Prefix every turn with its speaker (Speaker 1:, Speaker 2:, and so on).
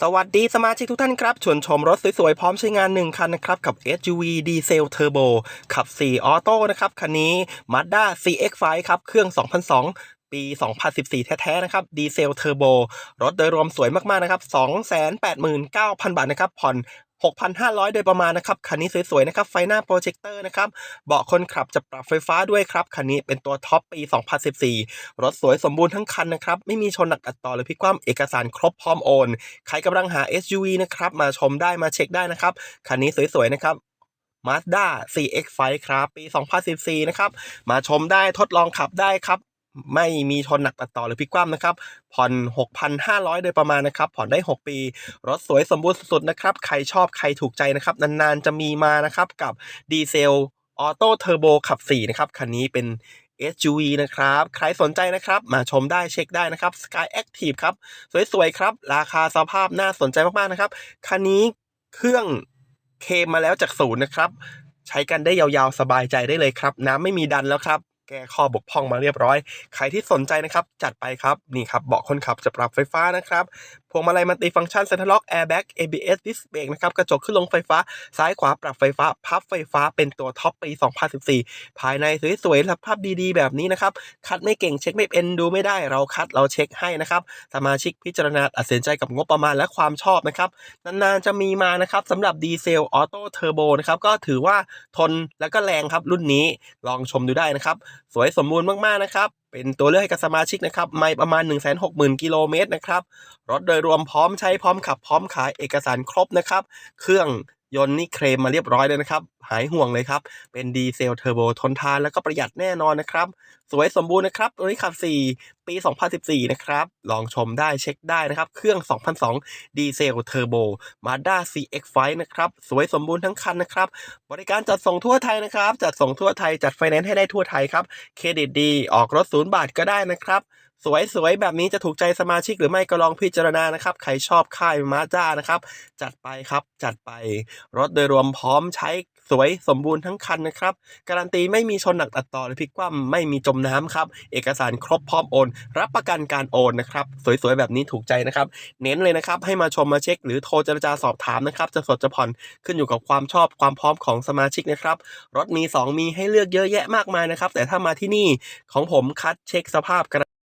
Speaker 1: สวัสดีสมาชิกทุกท่านครับชวนชมรถสวยๆ พร้อมใช้งาน 1 คันนะครับ กับ SUV ดีเซลเทอร์โบขับ 4 ออโต้นะครับ คันนี้ Mazda CX-5 ครับ เครื่อง 2002ปี 2014 แท้ ๆ นะครับ ดีเซลเทอร์โบ รถโดยรวมสวยมาก ๆ นะครับ 289,000 บาท นะครับ ผ่อน 6,500 โดยประมาณนะครับ คันนี้สวยๆนะครับ ไฟหน้าโปรเจคเตอร์นะครับ เบาะคนขับจะปรับไฟฟ้าด้วยครับ คันนี้เป็นตัวท็อปปี 2014 รถสวยสมบูรณ์ทั้งคันนะครับ ไม่มีชนหนักอัดต่อหรือพลิกคว่ำเอกสารครบพร้อมโอน ใครกำลังหา SUV นะครับ มาชมได้มาเช็คได้นะครับ คันนี้สวยๆนะครับ Mazda CX-5 ครับ ปี 2014 นะครับ มาชมได้ทดลองขับได้ครับ ไม่มีชนหนักตัดต่อหรือพลิกคว่ำนะครับ ผ่อน 6,500 โดยประมาณนะครับ ผ่อนได้ 6 ปี รถสวยสมบูรณ์สุดๆนะครับ ใครชอบใครถูกใจนะครับ นานๆ จะมีมานะครับ กับดีเซลออโต้เทอร์โบขับ 4 นะครับ คันนี้เป็น SUV นะครับ ใครสนใจนะครับ มาชมได้เช็คได้นะครับ Sky Active ครับ สวยๆ ครับ ราคาสภาพน่าสนใจมากๆ นะครับ คันนี้เครื่องเคมมาแล้วจากศูนย์นะครับ ใช้กันได้ยาวๆ สบายใจได้เลยครับ น้ำไม่มีดันแล้วครับ แก้ข้อบกพร่องมาเรียบร้อย ใครที่สนใจนะครับ จัดไปครับ นี่ครับเบาะคนขับจะปรับไฟฟ้านะครับ พวงมาลัยมันติฟังก์ชันเซ็นทรัลล็อกแอร์แบ็ก ABS ดิสเบรกนะครับกระจกขึ้นลงไฟฟ้าซ้ายขวาปรับไฟฟ้า พับไฟฟ้าเป็นตัวท็อปปี 2014 ภายในสวยๆและภาพดีๆ แบบนี้นะครับคัดไม่เก่งเช็คไม่เป็นดูไม่ได้เราคัดเราเช็คให้นะครับสมาชิกพิจารณาตัดสินใจกับงบประมาณและความชอบนะครับนานๆจะมีมานะครับสำหรับดีเซลออโต้เทอร์โบนะครับก็ถือว่าทนและก็แรงครับรุ่นนี้ลองชมดูได้นะครับสวยสมบูรณ์มากๆนะครับ เป็นตัวเลือกให้กับสมาชิกนะครับ ไม่ประมาณ 1 6 0 0 0 0 กิโลเมตรนะครับ รถโดยรวมพร้อมใช้พร้อมขับพร้อมขายเอกสารครบนะครับ เครื่อง ยนต์นี่เคลมมาเรียบร้อยเลยนะครับ หายห่วงเลยครับ เป็นดีเซลเทอร์โบทนทานแล้วก็ประหยัดแน่นอนนะครับ สวยสมบูรณ์นะครับตัวนี้ขับ 4 ปี 2014 นะครับ ลองชมได้เช็คได้นะครับ เครื่อง 2002 ดีเซลเทอร์โบ Mazda CX-5 นะครับ สวยสมบูรณ์ทั้งคันนะครับ บริการจัดส่งทั่วไทยนะครับ จัดส่งทั่วไทยจัดไฟแนนซ์ให้ได้ทั่วไทยครับ เครดิตดีออกรถศูนย์บาทก็ได้นะครับ สวยๆ แบบนี้จะถูกใจสมาชิกหรือไม่ก็ลองพิจารณานะครับ ใครชอบค่ายมาจ้านะครับ จัดไปครับจัดไป รถโดยรวมพร้อมใช้สวยสมบูรณ์ทั้งคันนะครับ การันตีไม่มีชนหนักตัดต่อหรือพลิกคว่ำไม่มีจมน้ำครับ เอกสารครบพร้อมโอน รับประกันการโอนนะครับ สวยๆ แบบนี้ถูกใจนะครับ เน้นเลยนะครับ ให้มาชมมาเช็ค หรือโทรเจรจาสอบถามนะครับ จะสดจะผ่อนขึ้นอยู่กับความชอบความพร้อมของสมาชิกนะครับ รถมี 2 มีให้เลือกเยอะแยะมากมายนะครับ แต่ถ้ามาที่นี่ของผมคัดเช็คสภาพการ